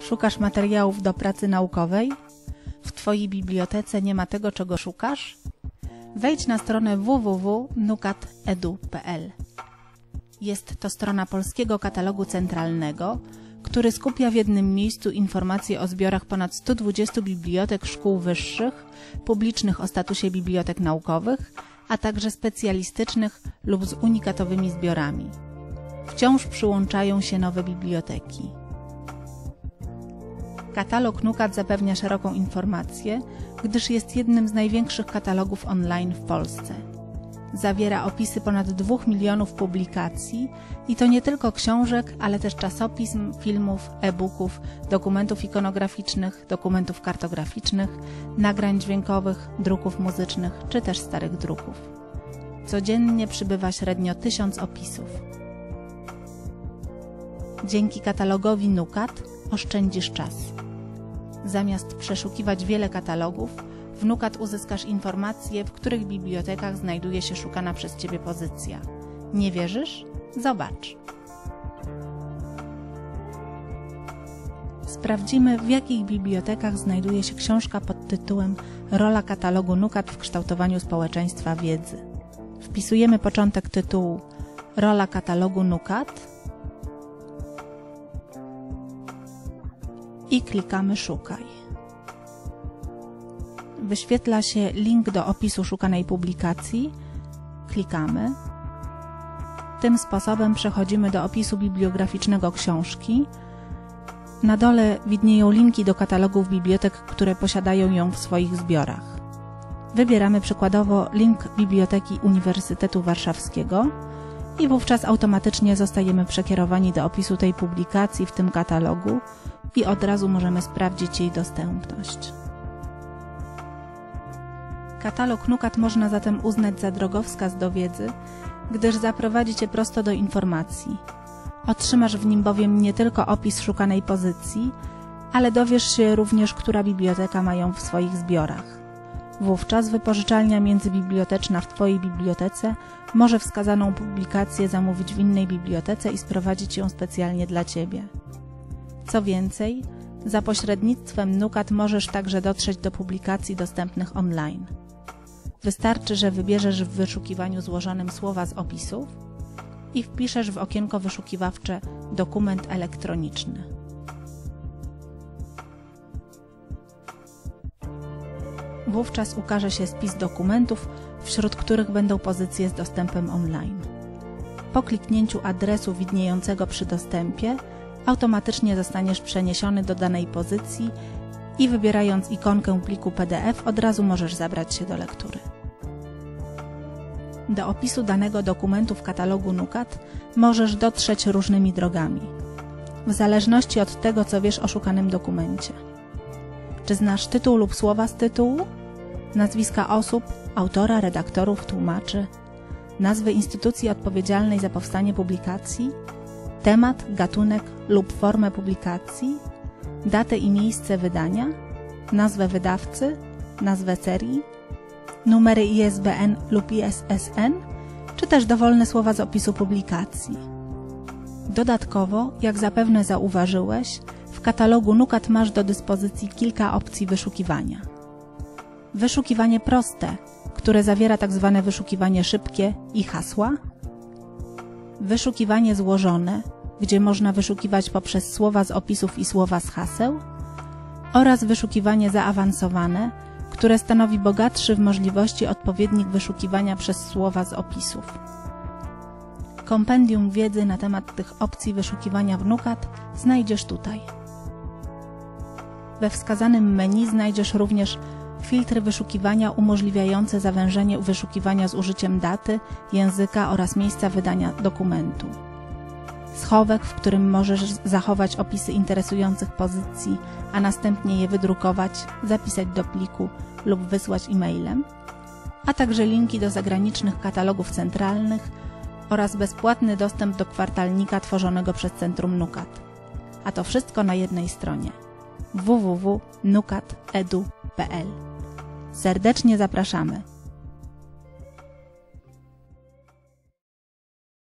Szukasz materiałów do pracy naukowej? W Twojej bibliotece nie ma tego, czego szukasz? Wejdź na stronę www.nukat.edu.pl. Jest to strona Polskiego Katalogu Centralnego, który skupia w jednym miejscu informacje o zbiorach ponad 120 bibliotek szkół wyższych, publicznych o statusie bibliotek naukowych, a także specjalistycznych lub z unikatowymi zbiorami. Wciąż przyłączają się nowe biblioteki. Katalog NUKAT zapewnia szeroką informację, gdyż jest jednym z największych katalogów online w Polsce. Zawiera opisy ponad 2 milionów publikacji i to nie tylko książek, ale też czasopism, filmów, e-booków, dokumentów ikonograficznych, dokumentów kartograficznych, nagrań dźwiękowych, druków muzycznych czy też starych druków. Codziennie przybywa średnio tysiąc opisów. Dzięki katalogowi NUKAT oszczędzisz czas. Zamiast przeszukiwać wiele katalogów, w NUKAT uzyskasz informacje, w których bibliotekach znajduje się szukana przez Ciebie pozycja. Nie wierzysz? Zobacz. Sprawdzimy, w jakich bibliotekach znajduje się książka pod tytułem Rola katalogu NUKAT w kształtowaniu społeczeństwa wiedzy. Wpisujemy początek tytułu Rola katalogu NUKAT i klikamy Szukaj. Wyświetla się link do opisu szukanej publikacji. Klikamy. Tym sposobem przechodzimy do opisu bibliograficznego książki. Na dole widnieją linki do katalogów bibliotek, które posiadają ją w swoich zbiorach. Wybieramy przykładowo link Biblioteki Uniwersytetu Warszawskiego i wówczas automatycznie zostajemy przekierowani do opisu tej publikacji w tym katalogu i od razu możemy sprawdzić jej dostępność. Katalog NUKAT można zatem uznać za drogowskaz do wiedzy, gdyż zaprowadzi Cię prosto do informacji. Otrzymasz w nim bowiem nie tylko opis szukanej pozycji, ale dowiesz się również, która biblioteka ma ją w swoich zbiorach. Wówczas wypożyczalnia międzybiblioteczna w Twojej bibliotece może wskazaną publikację zamówić w innej bibliotece i sprowadzić ją specjalnie dla Ciebie. Co więcej, za pośrednictwem NUKAT możesz także dotrzeć do publikacji dostępnych online. Wystarczy, że wybierzesz w wyszukiwaniu złożonym słowa z opisów i wpiszesz w okienko wyszukiwawcze dokument elektroniczny. Wówczas ukaże się spis dokumentów, wśród których będą pozycje z dostępem online. Po kliknięciu adresu widniejącego przy dostępie automatycznie zostaniesz przeniesiony do danej pozycji i wybierając ikonkę pliku PDF od razu możesz zabrać się do lektury. Do opisu danego dokumentu w katalogu NUKAT możesz dotrzeć różnymi drogami, w zależności od tego, co wiesz o szukanym dokumencie. Czy znasz tytuł lub słowa z tytułu? Nazwiska osób, autora, redaktorów, tłumaczy, nazwy instytucji odpowiedzialnej za powstanie publikacji, temat, gatunek lub formę publikacji, datę i miejsce wydania, nazwę wydawcy, nazwę serii, numery ISBN lub ISSN, czy też dowolne słowa z opisu publikacji. Dodatkowo, jak zapewne zauważyłeś, w katalogu NUKAT masz do dyspozycji kilka opcji wyszukiwania. Wyszukiwanie proste, które zawiera tzw. Tak wyszukiwanie szybkie i hasła. Wyszukiwanie złożone, gdzie można wyszukiwać poprzez słowa z opisów i słowa z haseł. Oraz wyszukiwanie zaawansowane, które stanowi bogatszy w możliwości odpowiednik wyszukiwania przez słowa z opisów. Kompendium wiedzy na temat tych opcji wyszukiwania w NUKAT znajdziesz tutaj. We wskazanym menu znajdziesz również filtry wyszukiwania umożliwiające zawężenie wyszukiwania z użyciem daty, języka oraz miejsca wydania dokumentu. Schowek, w którym możesz zachować opisy interesujących pozycji, a następnie je wydrukować, zapisać do pliku lub wysłać e-mailem, a także linki do zagranicznych katalogów centralnych oraz bezpłatny dostęp do kwartalnika tworzonego przez Centrum NUKAT. A to wszystko na jednej stronie www.nukat.edu.pl Serdecznie zapraszamy.